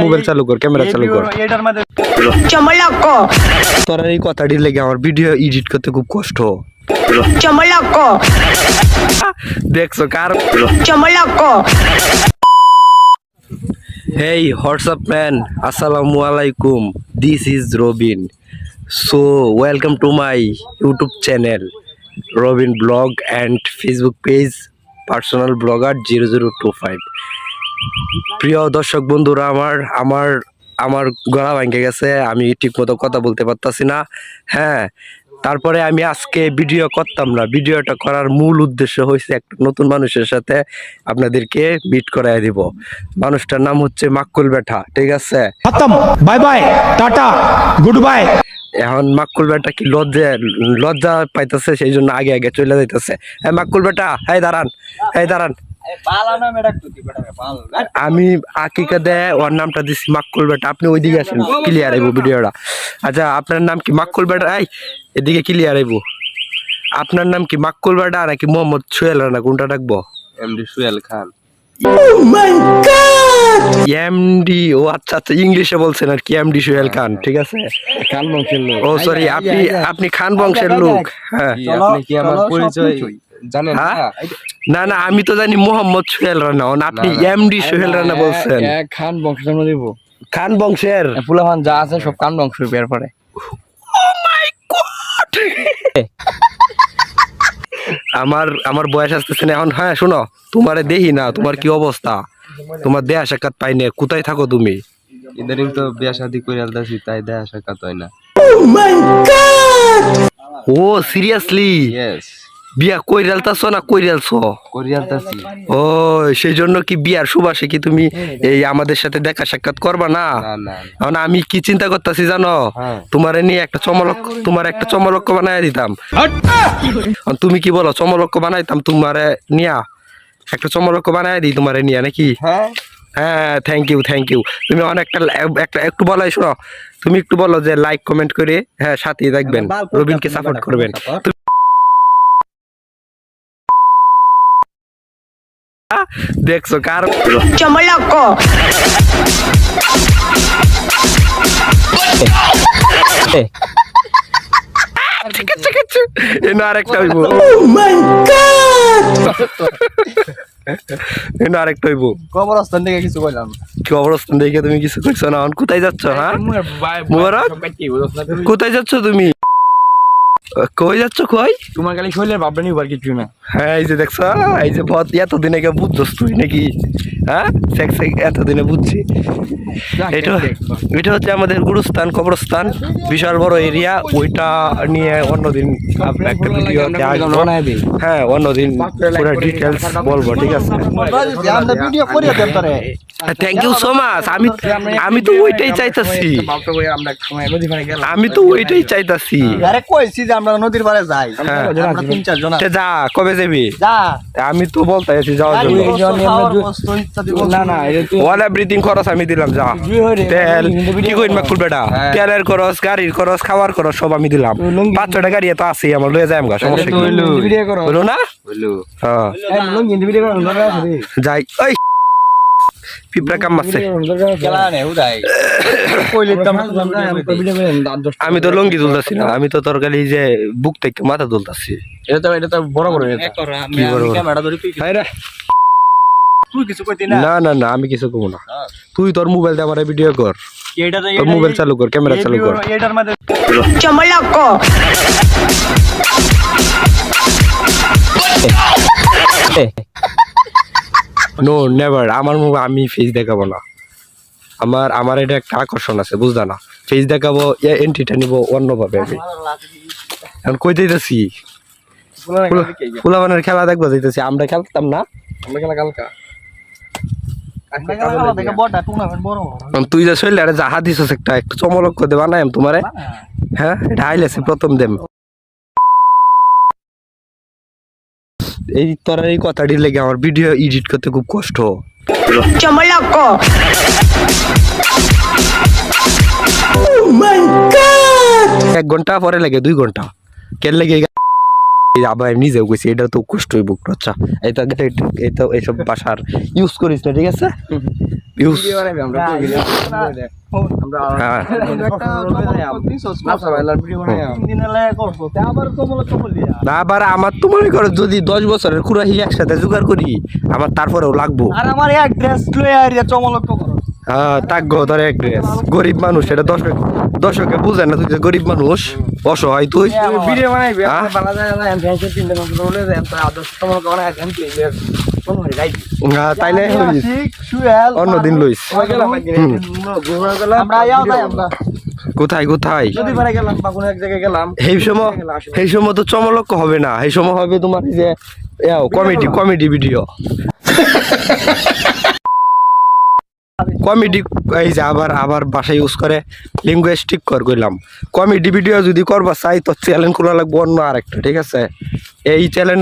Mobile চালু কর camera চালু কর তোর এই কথাটি লেগে আমার ভিডিও এডিট করতে খুব কষ্ট দেখছ কার. হেই হোয়াটসঅ্যাপ ম্যান আসসালামু আলাইকুম this is Robin so welcome to my YouTube channel Robin blog and Facebook page personal blogger zero zero two five প্রিয় দর্শক বন্ধুরা আমার আমার আমার গলা ভাঙে গেছে আমি ঠিকমতো কথা বলতে পারতাছি না। হ্যাঁ তারপরে আমি আজকে ভিডিও করতাম না। ভিডিওটা করার মূল উদ্দেশ্য হয়েছে একটা নতুন মানুষের সাথে আপনাদেরকে মিট করাই দিব। মানুষটার নাম হচ্ছে মাকুল বেঠা ঠিক আছে? Bye bye tata good bye এখন মাকুল বেটা কি লজ্জা লজ্জা পাইতেছে সেই জন্য আগে আগে চলে যাইতেছে। হ্যাঁ মাকুল বেটা হ্যাঁ দাঁড়ান হ্যাঁ দাঁড়ান। না? আমি আকিকা দেয় ওর নামটা দিছি মাক্কুল বেটা। আপনি ওইদিকে আসেন ক্লিয়ার আইব ভিডিওটা। আচ্ছা আপনার নাম কি মাক্কুল বেটা? এই এদিকে ক্লিয়ার আইব আপনার নাম কি মাক্কুল বেটা নাকি মোহাম্মদ সোহেল রানা? কোনটা ডাকবো? এমডি সুয়েল খান। এমডি ও আচ্ছা আচ্ছা ইংলিশে বলছেন আর কি এমডি সোহেল খান ঠিক আছে? খান বংশের লোক। ও সরি আপনি আপনি খান বংশের লোক হ্যাঁ। আপনি কি আমার পরিচয় জানেন? হ্যাঁ? না না আমি তো জানি মোহাম্মদ সোহেল রানা আপনি। এমডি সোহেল রানা বলছেন। খান বংশ জন্ম দিব। খান বংশের? ফুলাফান যা আছে সব খান বংশ বিয়ার পরে আমার আমার বয়স আসতেছে না এখন হ্যাঁ শোনো তোমারে দেখি না তোমার কি অবস্থা? তোমার দেয়া সাক্ষাৎ পাই না কোথায় থাকো তুমি? ইদারিং তো বিয়া শাদি করে আলদাছি তাই দেখা সাক্ষাৎ হয় না। ও সিরিয়াসলি ইয়েস বিয়া কই রেলতাছো না কই রেলছো করে আলদাছি ও সেই জন্য কি বিয়ার সুবাসে কি তুমি এই আমাদের সাথে দেখা সাক্ষাৎ করবা না? না না এখন আমি কি চিন্তা করতেছি জানো? হ্যাঁ। তোমারে নিয়ে একটা চমলক্ষ তোমার একটা চমলক্ষ বানাই দিতাম। তুমি কি বলো চমলক্ষ বানাইতাম তোমারে নিয়া? একটা চমলক্ষ বানাই দিই তোমারে নিয়া নাকি? হ্যাঁ। হ্যাঁ থ্যাংক ইউ থ্যাংক ইউ তুমি অনেকটা একটা একটু বলাই শোনো। তুমি একটু বলো যে লাইক কমেন্ট করে হ্যাঁ সাথে দেখবেন রবিনকে সাপোর্ট করবেন। দেখছ কার Chomoloco, এনে আরেকটা হইব। এনে আরেকটা হইব। কবরস্থান থেকে কিছু কইলাম। কি অবস্থান দেখে তুমি কিছু করছ না কোথায় যাচ্ছ হ্যাঁ? মুবারক? কোথায় যাচ্ছ তুমি? কই যাচ্ছ কই? তোমার খালি শৈলের ভাবটা নিবার কিছু না। হ্যাঁ এই যে দেখছ এই যে পথ এতদিনে কে বুঝছস তুই নাকি? হ্যাঁ সেক্স এতদিনে বুঝছি। এটা এটা হচ্ছে আমাদের গুরুস্থান কবরস্থান। বিশাল বড় এরিয়া ওইটা নিয়ে অন্যদিন একটা ভিডিও হ্যাঁ অন্যদিন পুরো ডিটেলস বলব ঠিক আছে? আমরা ভিডিও করে দেব তোরে। থ্যাংক ইউ সো মাচ আমি আমি তো ওইটাই চাইতাছি। আমি তো ওইটাই চাইতাছি। আরে কইছি যে আমরা নদীর পাড়ে যাই। আমরা তিন চার জন যা কবে যাবি? যা। আমি তো বলতে আছি যাওয়ার জন্য। না না অল এভরিথিং খরচ আমি দিলাম যা। তেল কি কইন মাকুল বেটা? হ্যাঁ। তেলের খরচ গাড়ির খরচ খাওয়ার খরচ সব আমি দিলাম। লুঙ্গি- পাঁচ ছটা গাড়ি তো আছে আমার লয়ে যাই আমগা সমস্যা কি? হইল। ভিডিও করো। হলো না? হইল। হ্যাঁ। লঙ্গি ভিডিও করো দরকার আছে যাই ওই পিঁপড়া কাম মারছে আমি তো লঙ্গি তুলতাছি না আমি তো তোর খালি যে বুক থেকে মাথা তুলতাছি। এটা তো এটা তো বড় বড় কি বড় বড়? ক্যামেরা ধরে তুই হায়রে। তুই কিছু কইতি না। না না আমি কিছু কমু না। তুই তোর মোবাইল দিয়ে আমার ভিডিও কর। তোর মোবাইল চালু কর ক্যামেরা চালু কর। নো নেভার আমার মুখ আমি ফেস দেখাবো না। আমার আমার এটা একটা আকর্ষণ আছে বুঝলা না? ফেস দেখাবো এন্ট্রিটা নিবো অন্যভাবে আমি। এখন কই যাইতেছি? ফুলাবানের খেলা দেখব যাইতেছি। আমরা খেলতাম না। আমরা কালকা। খেলা এখন তুই যে শৈলে আরে জাহা দিছস একটা একটু চমলক করে দেবা না তোমারে হ্যাঁ? এটা আইলেছে প্রথম দেম। এই তোর এই কথাটি লেগে আমার ভিডিও এডিট করতে খুব কষ্ট। এক ঘণ্টা পরে লাগে দুই ঘণ্টা। কেন লাগে এই আবার এমনি নিজেও গেছি এটা তো কষ্টই বুক আচ্ছা এটা এটা এইসব বাসার ইউজ করিস না ঠিক আছে? আবার আমার তো মনে করো যদি দশ বছরের কুড়াহি একসাথে জোগাড় করি আমার তারপরেও লাগবো। আর আমার এক ড্রেস লয়ে চমলক্ষ করো। হ্যাঁ তাক গো ধরে এক ড্রেস গরিব মানুষ এটা দর্শক দর্শকে বুঝে না তুই যে গরিব মানুষ অসহায় তুই। ভিডিও বানাইবে হ্যাঁ? বানা যায় না আমি ফ্যান্সের তিনটে মাস বলে যায় তো আদর্শ তোমার কোন আছে আমি কি কোন হরে যাই হ্যাঁ, তাইলে অন্যদিন লইস। কোথায় কোথায়? গেলাম কোনো এক জায়গায় গেলাম এই সময় এই সময় তো চমলক্ষ হবে না। এই সময় হবে তোমার যে কমেডি কমেডি ভিডিও। কমেডি এই যে আবার আবার ভাষা ইউজ করে লিঙ্গুয়েস্টিক কর করলাম কমেডি ভিডিও যদি করবা, চাই তো চ্যানেল খোলা লাগবো অন্য আরেকটা, ঠিক আছে? এই চ্যানেল